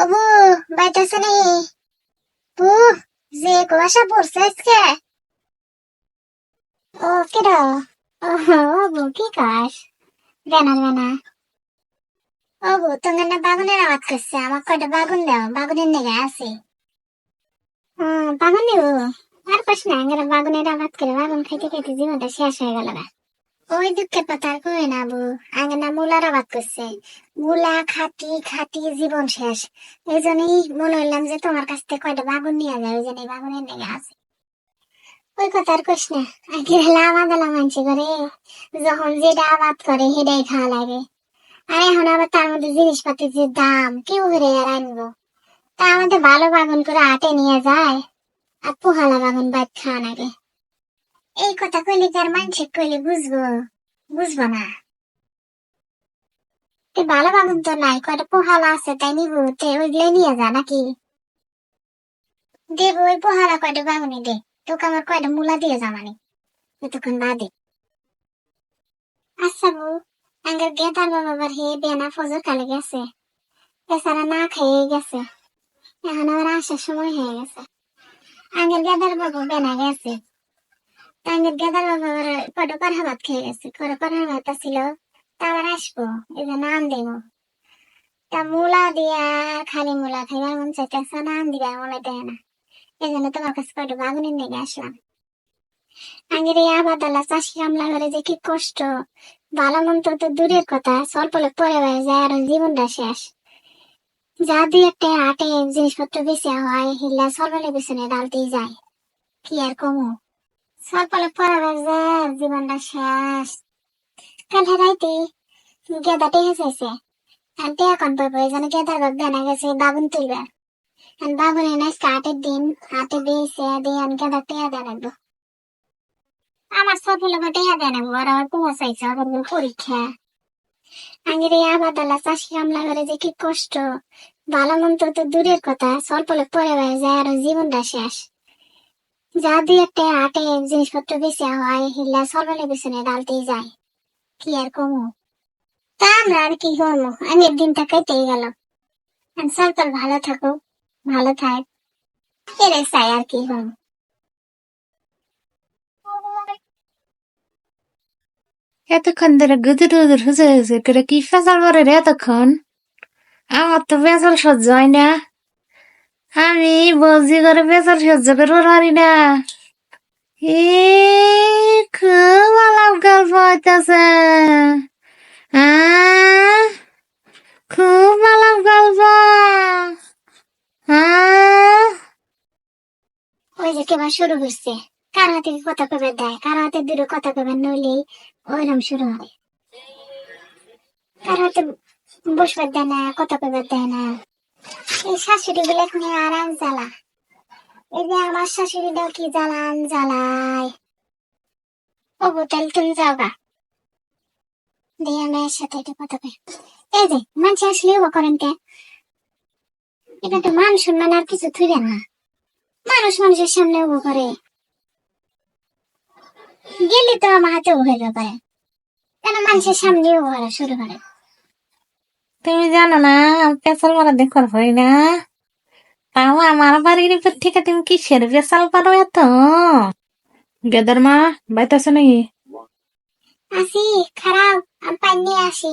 অবু বাইতেছে নি। বু যে কুয়াশা পড়ছে আজকে। ও কেডা অবু কি কাজ? বেনা বেনা অবু তোমার না বাগুনের আওয়াজ করছে। আমার কয়টা বাগুন দাও, বাগুনের নেগে আছে। বাগুন নেব আর পাস না বাগুনের আওয়াজ করে বাগুন খাইতে খাইতে জীবনটা শেষ হয়ে গেল না ওই দুঃখের কথা আর কই না বু আঙ্গানা মুলার আবাদ করছে। মুলা, খাটি খাটি, জীবন শেষ। এই জন্যই মনে হইলাম যে তোমার কাছ থেকে কয়টা বাগুন নিয়ে যায় ওই জন্য বাগুনের আছে। ওই কথা আর কইস না। আগে দালা করে যখন যেটা আবাদ করে, সেটাই খাওয়া লাগে। আর এখন আবার তার মধ্যে জিনিসপাতির যে দাম, কেউ করে আর আনব। তা আমাদের ভালো বাগান করে আটে নিয়ে যায়। আর পোহালা বাগান বাদ খাওয়া লাগে। এই কথা কইলে কি আর মানুষে কইলে বুঝব বুঝব না। ভালো বাগুন তো নাই, কয়টা পোহালা আছে তাই নিবো, তে ওইগুলো নিয়ে যা নাকি। দেব ওই পোহালা কয়টা বাগুনি দে, তোকে আমার কয়টা মূলা দিয়ে যা মানে এতক্ষণ বাদে। আচ্ছা বউ, আঙ্গের গেতার বাবা আবার হে বেনা ফজর কালে গেছে। বেচারা না খেয়ে গেছে। এখন আবার আসার সময় হয়ে গেছে। আঙ্গের গেদার বাবু বেনা গেছে। তা আঙ্গের গেদার বাবা ভাত খেয়ে গেছে। ভাত ছিল তা আবার আসব, এই নাম তা দিয়া, খালি খাইবার মন চাইতেছে নাম মনে দেয় না। এই জন্য তোমার কাছে বাগুনের আসলাম। আগের এই আবাদালা চাষি কামলা করে যে কি কষ্ট। ভালো মন্ত্র তো দূরের কথা, স্বল্প লোক পরে যায় আর জীবনটা শেষ। যা দুই একটা আটে জিনিসপত্র বেশি হয়, হিল্লা সরকারের পিছনে ডালতেই যায়। কি আর কমু? পরে হয়ে যায় জীবনটা শেষ। কাল হেরাইতে গেদার জানা গেছে আর দিন হাতে বেয়েছে দিয়ে আমি টেয়া দেওয়া লাগবো। আমার সব লোক টেয়া দেয় আর আমার চাইছে পরীক্ষা। আগের এই আবাদালা চাষি করে যে কি কষ্ট। ভালো মন্ত্র তো দূরের কথা, স্বল্প পরে যায় আর জীবনটা শেষ। যা দুই একটা আটে জিনিসপত্র বেশি হয়, হিল্লা সরকারের পিছনে ডালতেই যায়। কি আর কমু? তা আমরা আর কি করব? আগের দিনটা কেটেই গেল। সরকার ভালো থাকুক, ভালো থাক। এরে চাই আর কি করব। এতক্ষণ ধরে গুদুর গুদুর হুজুর হুজুর করে কি ফেসাল করে রে এতক্ষণ? আমার তো ফেসাল সহ্য হয় না। আমি বলছি করে ফেসাল সহ্য করতে পারি না। খুব আলাপ গল্প হইতেছে। খুব আলাপ গল্প। ওই যে কেবা শুরু হচ্ছে কার হাতে কথা কবে দেয়? কার হাতে দূরে কথা কবে নইলেই ওইরকম শুরু হয় কার হাতে বসবার দেয় না, কথা কবে দেয় না। এই শাশুড়ি গুলো এখন আরাম জ্বালা। এই যে আমার শাশুড়িটাও কি জ্বালান জ্বালায়। ও বোতাল তুমি যাও গা। দিয়ে মেয়ের সাথে কথা এই যে মানুষ আসলে ও করেন কে? এটা তো মান সম্মান আর কিছু না। মানুষ মানুষের সামনে উবো করে। গেলে তো আমার হাতে উঠে পারে। কেন মানুষের সামনে উবো করা শুরু করে? তুমি জানো না, পেঁচাল মারা দেখর হই না। তাও আমার বাড়ির উপর থেকে তুমি কিসের পেঁচাল পারো এত? গেদার মা, বাইতাছে নাকি? আসি খারাপ আমি পাই আসি।